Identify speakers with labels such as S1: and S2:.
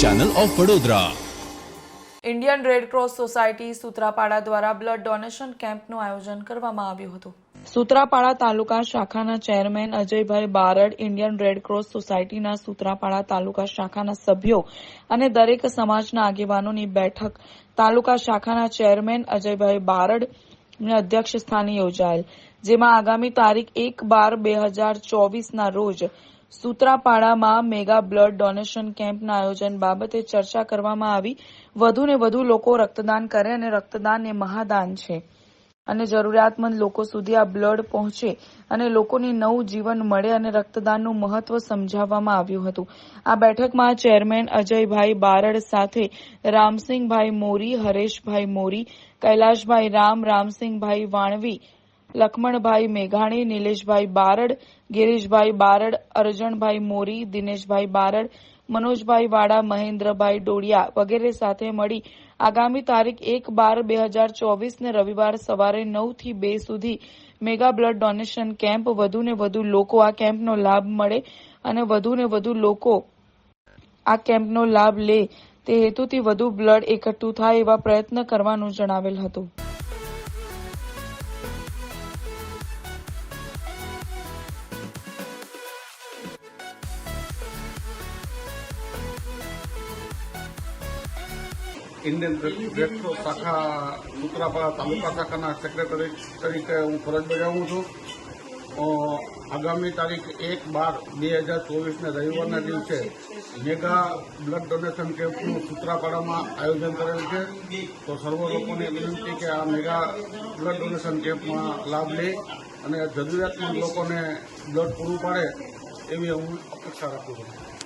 S1: Channel of Vadodara
S2: Indian red cross society Sutrapada દ્વારા blood donation કેમ્પનું આયોજન કરવામાં આવ્યું હતું. સુત્રાપાડા તાલુકા શાખાના chairman Ajaybhai Barad Indian red cross સોસાયટીના સુત્રાપાડા તાલુકા શાખાના સભ્યો અને દરેક સમાજના આગેવાનોની બેઠક તાલુકા શાખાના ચેરમેન અજયભાઈ બારડ અધ્યક્ષ સ્થાને યોજાયેલ, જેમાં આગામી તારીખ એક બાર બે હજાર ચોવીસના રોજ સુત્રાપાડામાં મેગા બ્લડ ડોનેશન કેમ્પના આયોજન બાબતે ચર્ચા કરવામાં આવી. વધુને વધુ લોકો રક્તદાન કરે અને રક્તદાન એ મહાદાન છે. અને જરૂરિયાતમંદ લોકો સુધી આ બ્લડ પહોંચે અને લોકોને નવું જીવન મળે અને રક્તદાનનું મહત્વ સમજાવવામાં આવ્યું હતું. આ બેઠકમાં ચેરમેન અજયભાઈ બારડ સાથે રામસિંહભાઈ મોરી, હરેશભાઈ મોરી, કૈલાશભાઈ રામ, રામસિંહભાઈ વાણવી લખમણભાઈ મેઘાણી, નિલેશભાઈ બારડ, ગિરીશભાઈ બારડ, અરજણભાઈ મોરી, દિનેશભાઈ બારડ, મનોજભાઈ વાડા, મહેન્દ્રભાઈ ડોડિયા વગેરે સાથે મળી આગામી તારીખ એક બાર બે હજાર ચોવીસને રવિવાર સવારે નવથી બે સુધી મેગા બ્લડ ડોનેશન કેમ્પ વધુને વધુ લોકો આ કેમ્પનો લાભ મળે અને વધુને વધુ લોકો આ કેમ્પનો લાભ લે તે હેતુથી વધુ બ્લડ એકઠું થાય એવા પ્રયત્ન કરવાનું જણાવેલ હતું.
S3: ઇન્ડિયન રેડક્રોસ શાખા સૂત્રાપાડા તાલુકા શાખાના સેક્રેટરી તરીકે હું ફરજ બજાવું છું. આગામી તારીખ એક બાર બે હજાર ચોવીસના રવિવારના દિવસે મેગા બ્લડ ડોનેશન કેમ્પનું સૂત્રાપાડામાં આયોજન કરેલ છે. તો સર્વ લોકોને વિનંતી કે આ મેગા બ્લડ ડોનેશન કેમ્પમાં લાભ લે અને જરૂરિયાતમંદ લોકોને બ્લડ પૂરું પાડે એવી હું અપેક્ષા રાખું છું.